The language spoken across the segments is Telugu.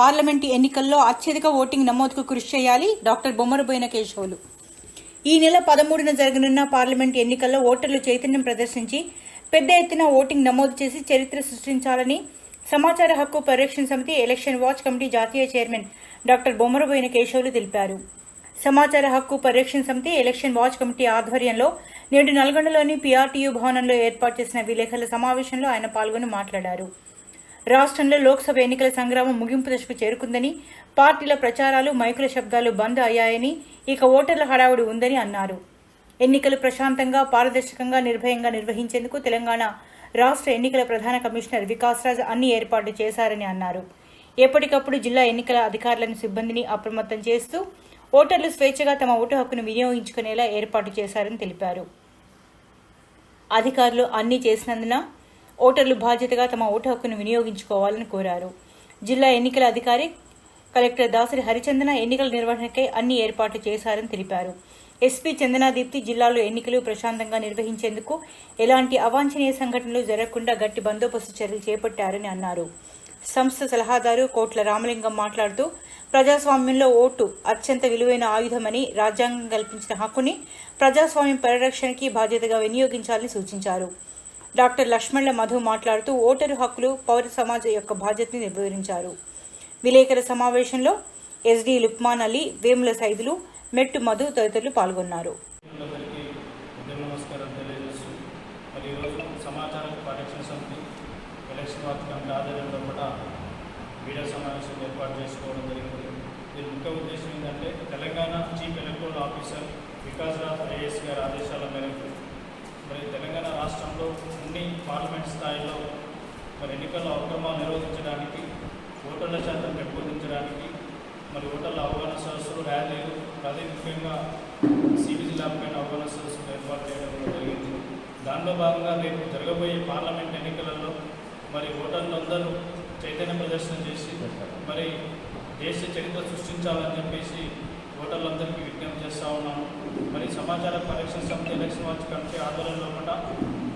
పార్లమెంటు ఎన్నికల్లో అత్యధిక ఓటింగ్ నమోదుకు కృషి చేయాలి డాక్టర్ బొమ్మరబోయిన కేశవులు ఈ నెల పదమూడున జరగనున్న పార్లమెంట్ ఎన్నికల్లో ఓటర్లు చైతన్యం ప్రదర్శించి పెద్ద ఎత్తున ఓటింగ్ నమోదు చేసి చరిత్ర సృష్టించాలని సమాచార హక్కు పరిరక్షణ సమితి ఎలక్షన్ వాచ్ కమిటీ జాతీయ చైర్మన్ డాక్టర్ బొమ్మరబోయిన కేశవులు తెలిపారు. సమాచార హక్కు పరిరక్షణ సమితి ఎలక్షన్ వాచ్ కమిటీ ఆధ్వర్యంలో నేడు నల్గొండలోని పీఆర్టీయూ భవనంలో ఏర్పాటు చేసిన విలేకరుల సమావేశంలో ఆయన పాల్గొని మాట్లాడారు. రాష్ట్రంలో లోక్సభ ఎన్నికల సంగ్రామం ముగింపు దశకు చేరుకుందని పార్టీల ప్రచారాలు మైకుల శబ్దాలు బంద్ అయ్యాయని ఇక ఓటర్ల హడావుడి ఉందని అన్నారు. ఎన్నికలు ప్రశాంతంగా పారదర్శకంగా నిర్భయంగా నిర్వహించేందుకు తెలంగాణ రాష్ట్ర ఎన్నికల ప్రధాన కమిషనర్ వికాస్ రాజ్ అన్ని ఏర్పాట్లు చేశారని అన్నారు. ఎప్పటికప్పుడు జిల్లా ఎన్నికల అధికారులను సిబ్బందిని అప్రమత్తం చేస్తూ ఓటర్లు స్వేచ్ఛగా తమ ఓటు హక్కును వినియోగించుకునేలా ఏర్పాటు చేశారని తెలిపారు. అధికారులు అన్ని చేసినందున ఓటర్లు బాధ్యతగా తమ ఓటు హక్కును వినియోగించుకోవాలని కోరారు. జిల్లా ఎన్నికల అధికారి కలెక్టర్ దాసరి హరిచందన ఎన్నికల నిర్వహణకై అన్ని ఏర్పాట్లు చేశారని తెలిపారు. ఎస్పీ చందనాదీప్తి జిల్లాలో ఎన్నికలు ప్రశాంతంగా నిర్వహించేందుకు ఎలాంటి అవాంఛనీయ సంఘటనలు జరగకుండా గట్టి బందోబస్తు చర్యలు చేపట్టారని అన్నారు. సంస్థ సలహాదారు కోట్ల రామలింగం మాట్లాడుతూ ప్రజాస్వామ్యంలో ఓటు అత్యంత విలువైన ఆయుధమని రాజ్యాంగం కల్పించిన హక్కుని ప్రజాస్వామ్యం పరిరక్షణకి బాధ్యతగా వినియోగించాలని సూచించారు. డాక్టర్ లక్ష్మణ్ల మధు మాట్లాడుతూ ఓటరు హక్కులు పౌర సమాజం యొక్క బాధ్యతని నిర్వహించారు. విలేకరుల సమావేశంలో ఎస్డి లుక్మాన్ అలీ వేముల సైదులు మెట్టు మధు తదితరులు పాల్గొన్నారు. మీడియా సమావేశం ఏర్పాటు చేసుకోవడం జరిగింది. దీని ముఖ్య ఉద్దేశం ఏంటంటే Telangana chief electoral officer Vikas Raj IAS గారి ఆదేశాల మేరకు మరి తెలంగాణ రాష్ట్రంలో అన్ని పార్లమెంట్ స్థాయిలో మరి ఎన్నికల అక్రమాలు నిరోధించడానికి ఓటర్ల శాతం పెంపొందించడానికి మరి ఓటర్ల అవగాహన సదస్సులు ర్యాలీలు అదే ముఖ్యంగా సిబి ల్యాబ్ పైన అవగాహన సదస్సులు ఏర్పాటు చేయడం జరిగింది. దానిలో భాగంగా రేపు జరగబోయే పార్లమెంట్ ఎన్నికలలో మరి ఓటర్లందరూ చైతన్య ప్రదర్శన చేసి మరి దేశ చరిత్ర సృష్టించాలని చెప్పేసి ఓటర్లందరికీ విజ్ఞప్తి చేస్తూ ఉన్నాము. సమాచార పరిరక్షణ సమితి ఎలక్షన్ వాచ్ కమిటీ ఆధ్వర్యంలో కూడా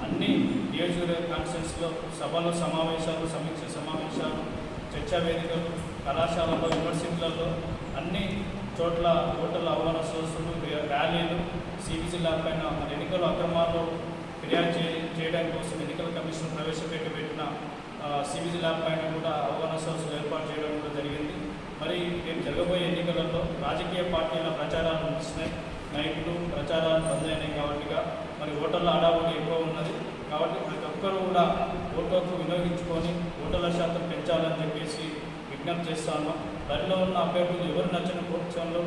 అన్ని నియోజకవర్గ కాన్ఫరెన్స్లో సభలు సమావేశాలు సమీక్ష సమావేశాలు చర్చా వేదికలు కళాశాలలో యూనివర్సిటీలలో అన్ని చోట్ల ఓటర్ల అవగాహన సదస్సులు ర్యాలీలు సిబిసి ల్యాబ్ పైన మరి ఎన్నికల అక్రమాల్లో ఫిర్యాదు చే చేయడం కోసం ఎన్నికల కమిషన్ ప్రవేశపెట్టి పెట్టిన సిబిసి ల్యాబ్ పైన కూడా అవగాహన సదస్సులు ఏర్పాటు చేయడం కూడా జరిగింది. మరి రేపు జరగబోయే ఎన్నికలలో రాజకీయ పార్టీల ప్రచారాలు నడుస్తున్నాయి నైట్లు ప్రచారాలు బంద్ అయినాయి కాబట్టి మరి ఓటర్ల ఆడావుడి ఎక్కువ ఉన్నది. కాబట్టి ప్రతి ఒక్కరూ కూడా ఓటు హక్కు వినియోగించుకొని ఓటర్ల శాతం పెంచాలని చెప్పేసి విజ్ఞప్తి చేస్తాను దానిలో ఉన్న అభ్యర్థులు ఎవరు నచ్చిన పక్షంలో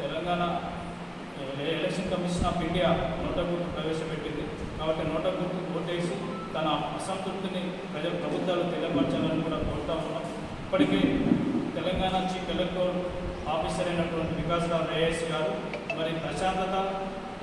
Telangana election commission of India NOTA గుర్తు ప్రవేశపెట్టింది. కాబట్టి నోట గుర్తు ఓటేసి తన అసంతృప్తిని ప్రజల ప్రభుత్వాలు తెలియపరచాలని కూడా కోరుతా ఉన్నాం. ఇప్పటికే తెలంగాణ చీఫ్ ఎలక్టోరల్ ఆఫీసర్ అయినటువంటి వికాస్ రావు ఐఏఎస్ గారు మరి ప్రశాంతత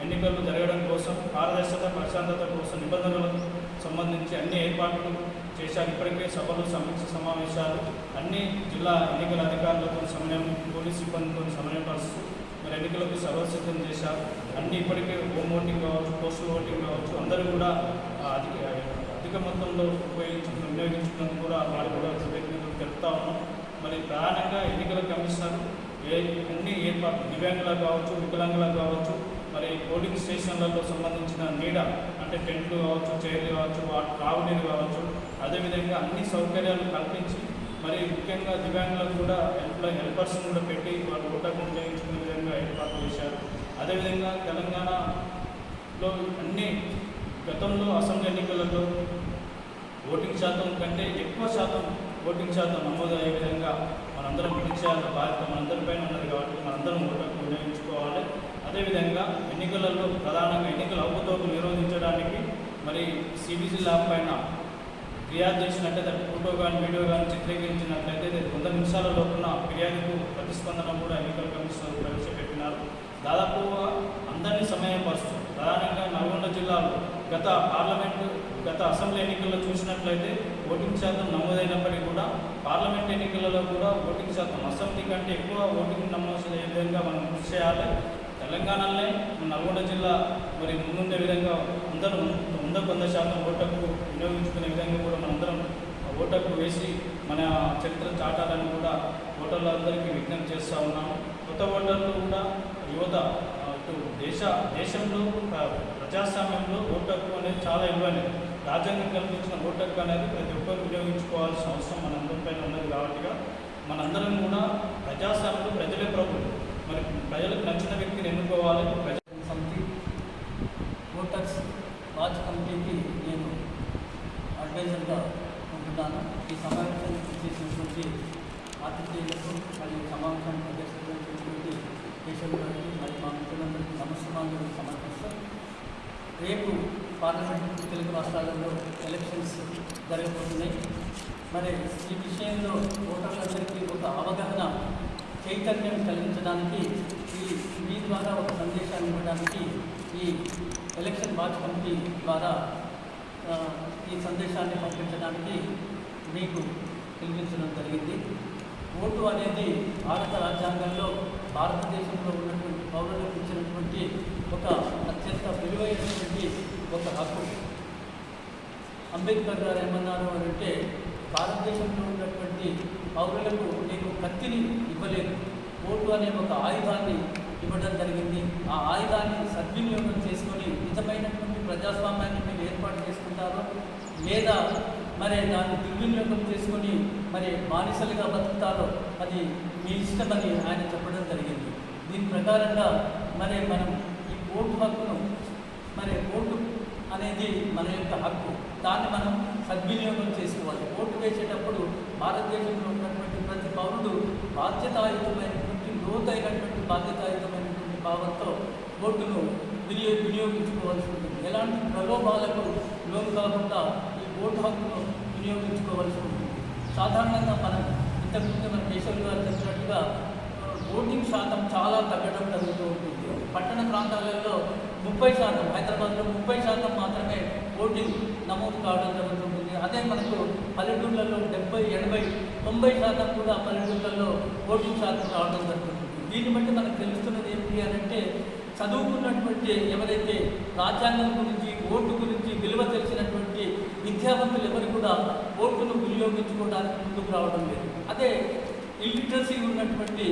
ఎన్నికలు జరగడం కోసం పారదర్శకత ప్రశాంతత కోసం నిబంధనలకు సంబంధించి అన్ని ఏర్పాట్లు చేశారు. ఇప్పటికే సభలు సమీక్ష సమావేశాలు అన్ని జిల్లా ఎన్నికల అధికారులతో సమన్వయం పోలీస్ సిబ్బందితో సమన్వయపరుస్తూ మరి ఎన్నికలకు సర్వసిద్ధం చేశారు. అన్ని ఇప్పటికే హోమ్ ఓటింగ్ కావచ్చు పోస్టల్ ఓటింగ్ కావచ్చు అందరూ కూడా అధిక అధిక మొత్తంలో ఉపయోగించుకుని వినియోగించుకున్నందుకు కూడా వారు కూడా కృతజ్ఞతలు తెలుపుతా ఉన్నాం. మరి ప్రధానంగా ఎన్నికల కమిషనర్ ఏ అన్ని ఏర్పాట్లు దివ్యాంగులకు కావచ్చు వికలాంగులకు కావచ్చు మరి పోలింగ్ స్టేషన్లలో సంబంధించిన నీడ అంటే టెంట్లు కావచ్చు చైర్లు కావచ్చు వా- కావచ్చు అదేవిధంగా అన్ని సౌకర్యాలు కల్పించి మరి ముఖ్యంగా దివ్యాంగులకు కూడా హెల్ప్ హెల్పర్స్ కూడా పెట్టి వాళ్ళు ఓటకు ఉపయోగించుకునే విధంగా ఏర్పాటు చేశారు. అదేవిధంగా తెలంగాణలో అన్ని గతంలో అసెంబ్లీ ఎన్నికలలో ఓటింగ్ శాతం కంటే ఎక్కువ శాతం ఓటింగ్ శాతం నమోదయ్యే విధంగా మనందరం కృషి భారత బాధ్యత మనందరిపైన ఉన్నది కాబట్టి మనందరం ఓటకు వినియోగించుకోవాలి అదేవిధంగా ఎన్నికలలో ప్రధానంగా ఎన్నికల అవకతవకలు నిరోధించడానికి మరి సిబిసి ల్యాబ్ పైన ఫిర్యాదు చేసినట్లయితే ఫోటో కానీ వీడియో కానీ చిత్రీకరించినట్లయితే వంద నిమిషాల లోపున ఫిర్యాదుకు ప్రతిస్పందన కూడా ఎన్నికల కమిషన్ ప్రవేశపెట్టినారు. దాదాపుగా అందరినీ సమయపరుస్తూ ప్రధానంగా నల్గొండ జిల్లాలో గత పార్లమెంటు గత అసెంబ్లీ ఎన్నికల్లో చూసినట్లయితే ఓటింగ్ శాతం నమోదైనప్పటికీ కూడా పార్లమెంట్ ఎన్నికలలో కూడా ఓటింగ్ శాతం అసెంబ్లీ కంటే ఎక్కువ ఓటింగ్ నమోదు అయ్యే విధంగా మనం కృషి చేయాలి. తెలంగాణలోనే మన నల్గొండ జిల్లా మరి ముందుండే విధంగా అందరం వంద వంద శాతం ఓటకు వినియోగించుకునే విధంగా కూడా మనందరం ఓటకు వేసి మన చరిత్ర చాటాలని కూడా ఓటర్లందరికీ విజ్ఞప్తి చేస్తూ ఉన్నాము కొత్త ఓటర్లు కూడా యువత దేశ దేశంలో ప్రజాస్వామ్యంలో ఓటు హక్కు అనేది చాలా విలువైనది రాజ్యాంగం కల్పించిన ఓటు హక్కు అనేది ప్రతి ఒక్కరు వినియోగించుకోవాల్సిన అవసరం మనందరిపైన ఉన్నది కాబట్టిగా మనందరం కూడా ప్రజాస్వామ్యంలో ప్రజలే ప్రభుత్వం. మరి ప్రజలకు నచ్చిన వ్యక్తిని ఎన్నుకోవాలి? ప్రజా సమితి ఓటర్స్ వాచ్ కమిటీకి నేను అడ్వైజర్గా ఉంటున్నాను. ఈ సమావేశానికి చేసినటువంటి ఆతిథ్యులకు మరియు సమావేశాన్ని అధ్యక్షించినటువంటి దేశం గారికి మరియు మా మిత్రులందరికీ నమస్కారాలు సమర్పిస్తూ రేపు పార్లమెంట్ తెలుగు రాష్ట్రాలలో ఎలక్షన్స్ జరగబోతున్నాయి. మరి ఈ విషయంలో ఓటర్లందరికీ ఒక అవగాహన చైతన్యం కలిగించడానికి ఈ మీ ద్వారా ఒక సందేశాన్ని ఇవ్వడానికి ఈ ఎలక్షన్ వాచ్ కమిటీ ద్వారా ఈ సందేశాన్ని పంపించడానికి మీకు పిలిపించడం జరిగింది. ఓటు అనేది భారత రాజ్యాంగంలో భారతదేశంలో ఉన్నటువంటి పౌరులకు ఇచ్చినటువంటి ఒక అత్యంత విలువైనటువంటి ఒక హక్కు. అంబేద్కర్ గారు ఏమన్నారు అని అంటే భారతదేశంలో ఉన్నటువంటి పౌరులకు నేను కత్తిని ఇవ్వలేదు. ఓటు అనే ఒక ఆయుధాన్ని ఇవ్వడం జరిగింది. ఆ ఆయుధాన్ని సద్వినియోగం చేసుకొని నిజమైనటువంటి ప్రజాస్వామ్యాన్ని మీరు ఏర్పాటు చేసుకుంటారో లేదా మరి దాన్ని దుర్వినియోగం చేసుకొని మరి బానిసలుగా బతుకుతారో అది మీ ఇష్టమని ఆయన చెప్పడం జరిగింది. దీని ప్రకారంగా మరి మనం ఈ ఓటు హక్కును మరి ఓటు అనేది మన యొక్క హక్కు. దాన్ని మనం సద్వినియోగం చేసుకోవాలి. ఓటు వేసేటప్పుడు భారతదేశంలో ఉన్నటువంటి ప్రతి పౌరుడు బాధ్యతాయుతమైనటువంటి లోతైనటువంటి బాధ్యతాయుతమైనటువంటి భావంతో ఓటును వినియో వినియోగించుకోవాల్సి ఉంటుంది. ఎలాంటి ప్రలోభాలకు లోను కాకుండా ఈ ఓటు హక్కును వినియోగించుకోవాల్సి ఉంటుంది. సాధారణంగా మనం ఇంతకుముందు మన కేశవులు గారు చెప్పినట్టుగా ఓటింగ్ శాతం చాలా తగ్గడం జరుగుతూ ఉంటుంది. పట్టణ ప్రాంతాలలో ముప్పై శాతం హైదరాబాద్లో ముప్పై శాతం మాత్రమే ఓటింగ్ నమోదు కావడం జరుగుతుంది. అదే మనకు పల్లెటూళ్ళలో డెబ్బై ఎనభై తొంభై శాతం కూడా పల్లెటూళ్ళలో ఓటింగ్ శాతం రావడం జరుగుతుంది. దీన్ని బట్టి మనకు తెలుస్తున్నది ఏంటి అని అంటే చదువుకున్నటువంటి ఎవరైతే రాజ్యాంగం గురించి ఓటు గురించి విలువ తెలిసినటువంటి విద్యావంతులు ఎవరు కూడా ఓటును వినియోగించుకోవడానికి ముందుకు రావడం లేదు. అదే ఇల్లిటరసీ ఉన్నటువంటి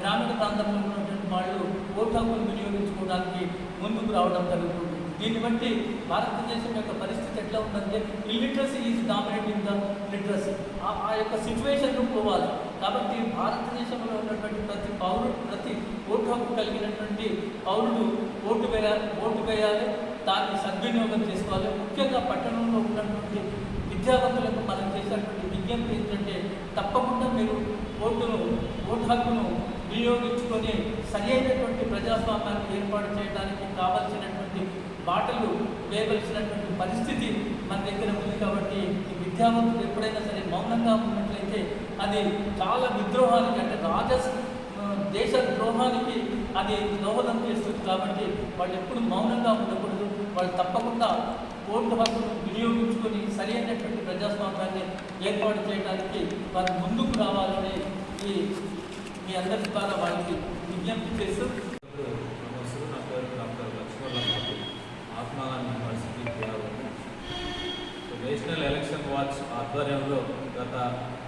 గ్రామీణ ప్రాంతంలో ఉన్నటువంటి వాళ్ళు ఓటు హక్కును వినియోగించుకోవడానికి ముందుకు రావడం జరుగుతుంది. దీన్ని బట్టి భారతదేశం యొక్క పరిస్థితి ఎట్లా ఉందంటే illiteracy is dominating the literacy ఆ యొక్క సిచ్యువేషన్ను పోవాలి. కాబట్టి భారతదేశంలో ఉన్నటువంటి ప్రతి పౌరుడు ప్రతి ఓటు హక్కు కలిగినటువంటి పౌరుడు ఓటు వేయాలి ఓటు వేయాలి దాన్ని సద్వినియోగం చేసుకోవాలి. ముఖ్యంగా పట్టణంలో ఉన్నటువంటి విద్యావంతులకు మనం చేసినటువంటి విజ్ఞప్తి ఏంటంటే తప్పకుండా మీరు ఓటును ఓటు హక్కును వినియోగించుకొని సరి అయినటువంటి ప్రజాస్వామ్యాన్ని ఏర్పాటు చేయడానికి కావలసినటువంటి బాటలు వేయవలసినటువంటి పరిస్థితి మన దగ్గర ఉంది కాబట్టి ఈ విద్యావంతులు ఎప్పుడైనా సరే మౌనంగా ఉన్నట్లయితే అది చాలా విద్రోహానికి అంటే రాజస్ దేశ ద్రోహానికి అది దోహదం చేస్తుంది కాబట్టి వాళ్ళు ఎప్పుడు మౌనంగా ఉండకూడదు. వాళ్ళు తప్పకుండా ఓటు హక్కును వినియోగించుకొని సరి అయినటువంటి ప్రజాస్వామ్యాన్ని ఏర్పాటు చేయడానికి వారు ముందుకు రావాలని ఈ మీ అందరి ద్వారా వాళ్ళకి విజ్ఞప్తి చేస్తూ నమస్తే నా పేరు doctor Lakshmanarao university Kerala so national election watch ఆధ్వర్యంలో గత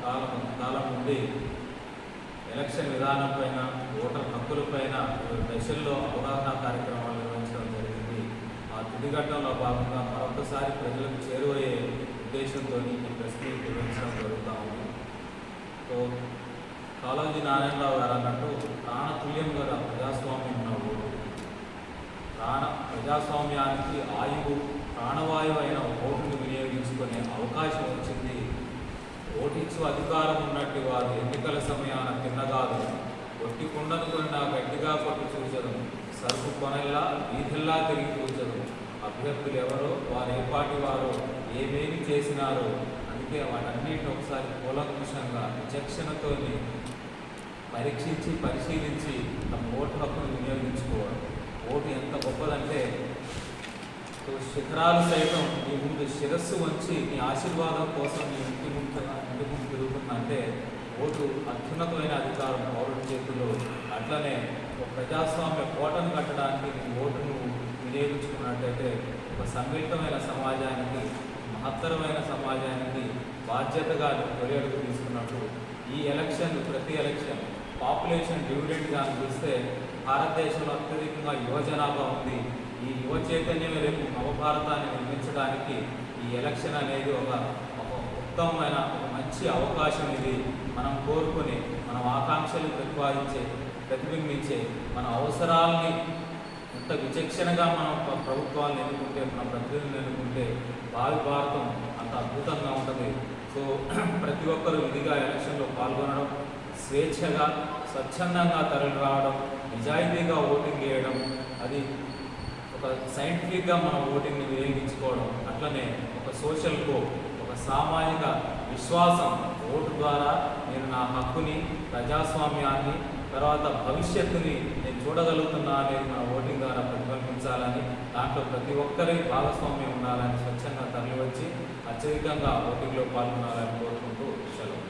కాలం కాలం నుండి ఎలక్షన్ విధానం పైన ఓటర్ హక్కులపైన పైన దశల్లో అవగాహన కార్యక్రమాలు నిర్వహించడం జరిగింది. ఆ తుదిఘట్టంలో భాగంగా మరొకసారి ప్రజలకు చేరువయ్యే ఉద్దేశంతో ఈ ప్రశ్న నిర్వహించడం జరుగుతూ ఉంది. సో కాళోజీ నారాయణరావు గారు అన్నట్టు ప్రాణతుల్యం కదా ప్రజాస్వామ్యం ఉన్న ప్రాణ ప్రజాస్వామ్యానికి ఆయువు ప్రాణవాయువు అయిన ఓటును వినియోగించుకునే అవకాశం వచ్చింది. ఓటించు అధికారం ఉన్నట్టు వారు ఎన్నికల సమయాన తిన్నగాదు. ఒట్టి కుండను కొన్నా గట్టిగా కొట్టి చూచదు సరుకు కొనల్లా వీధిల్లా తిరిగి చూచదు అభ్యర్థులు ఎవరో వారు ఏ పార్టీ వారో ఏమేమి చేసినారో అందుకే వాటన్నిటి ఒకసారి కూలంకుషంగా విచక్షణతోని పరీక్షించి పరిశీలించి తమ ఓటు హక్కును వినియోగించుకోవాలి ఓటు ఎంత గొప్పదంటే శిఖరాలు సైతం నీ ముందు శిరస్సు వంచి నీ ఆశీర్వాదం కోసం నీ ఇంటి ముందు ఇంటి ముందు తిరుగుతుందంటే ఓటు అత్యున్నతమైన అధికారం పౌరుల చేతుల్లో అట్లనే ఒక ప్రజాస్వామ్య కోటను కట్టడానికి నీ ఓటును వినియోగించుకున్నట్టయితే ఒక సంగీతమైన సమాజానికి మహత్తరమైన సమాజానికి బాధ్యతగా తొలిఅడుగు తీసుకున్నట్టు ఈ ఎలక్షన్ ప్రతి ఎలక్షన్ పాపులేషన్ డివిడెంట్గా చూస్తే భారతదేశంలో అత్యధికంగా యువ జనాభా ఉంది. ఈ యువ చైతన్యమే రేపు నవభారతాన్ని నిర్మించడానికి ఈ ఎలక్షన్ అనేది ఒక ఒక ఉత్తమమైన ఒక మంచి అవకాశం ఇది. మనం కోరుకుని మనం ఆకాంక్షలు ప్రతిపాదించే ప్రతిబింబించే మన అవసరాలని ఎంత విచక్షణగా మనం ప్రభుత్వాలను ఎన్నుకుంటే మన ప్రతినిధులను ఎన్నుకుంటే భావి భారతం అద్భుతంగా ఉంటుంది. సో ప్రతి ఒక్కరూ విధిగా ఎలక్షన్లో పాల్గొనడం స్వేచ్ఛగా స్వచ్ఛందంగా తరలి రావడం నిజాయితీగా ఓటింగ్ వేయడం అది ఒక సైంటిఫిక్గా మనం ఓటింగ్ని వినియోగించుకోవడం అట్లనే ఒక సోషల్ కో ఒక సామాజిక విశ్వాసం ఓటు ద్వారా నేను నా హక్కుని ప్రజాస్వామ్యాన్ని తర్వాత భవిష్యత్తుని నేను చూడగలుగుతున్నా అనేది మన ఓటింగ్ ద్వారా ప్రతిబింబించాలని దాంట్లో ప్రతి ఒక్కరి భాగస్వామ్యం ఉండాలని స్వచ్ఛంగా తరలివచ్చి అత్యధికంగా ఓటింగ్లో పాల్గొనాలని కోరుకుంటూ సెలవు.